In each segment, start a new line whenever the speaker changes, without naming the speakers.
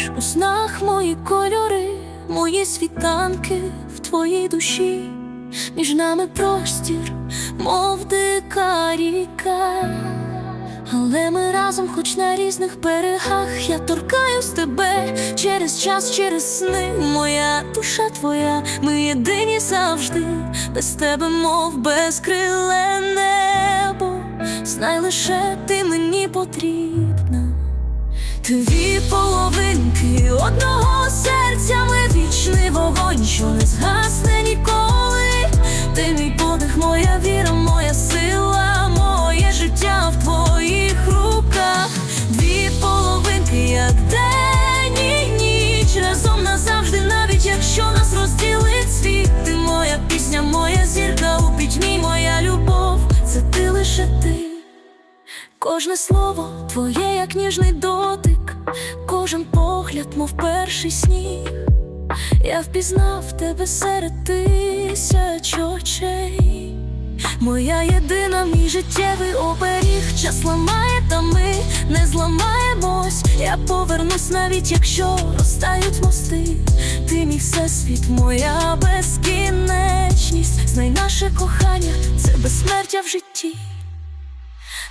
поруч у снах мої кольори, мої світанки в твоїй душі, між нами простір, мов дика ріка. Але ми разом, хоч на різних берегах, я торкаюсь тебе через час, через сни. Моя душа твоя, ми єдині завжди, без тебе, мов безкриле небо. Знай лише ти мені потрібна. Дві половинки одного серця, ми вічний вогонь, що не згасне Кожне слово твоє, як ніжний дотик, кожен погляд, мов перший сніг. Я впізнав тебе серед тисяч очей. Моя єдина, мій життєвий оберіг. Час ламає, та ми не зламаємось. Я повернусь, навіть якщо розтають мости. Ти мій всесвіт, моя безкінечність. Знай наше кохання, це безсмертя в житті.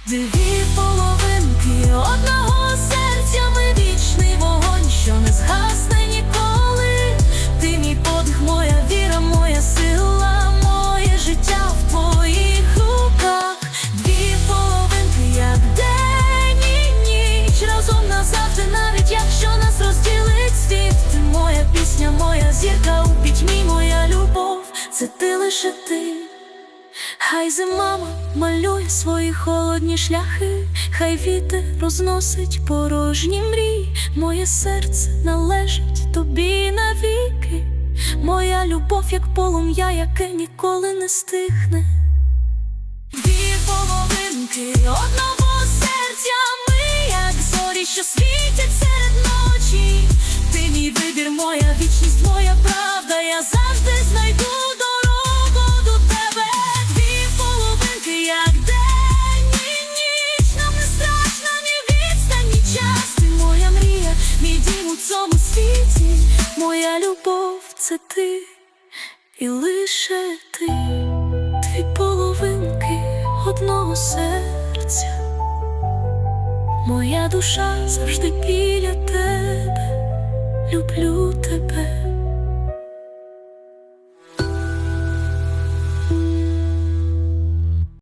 Дві половинки одного серця, ми вічний вогонь, що не згасне ніколи. Ти мій подих, моя віра, моя сила, моє життя в твоїх руках. Дві половинки, як день і ніч, разом назавжди, навіть якщо нас розділить світ. Ти моя пісня, моя зірка у пітьмі, моя любов, це ти лише ти. Хай зима малює свої холодні шляхи, хай вітер розносить порожні мрії, моє серце належить тобі навіки, моя любов, як полум'я, яке ніколи не стихне. Дві половинки одного серця, ми, як зорі, що світять серед ночі. Ти мій вибір, моя вічність, моя правда, я завжди Моя любов це ти і лише ти. Дві половинки одного серця. Моя душа завжди біля тебе, люблю тебе.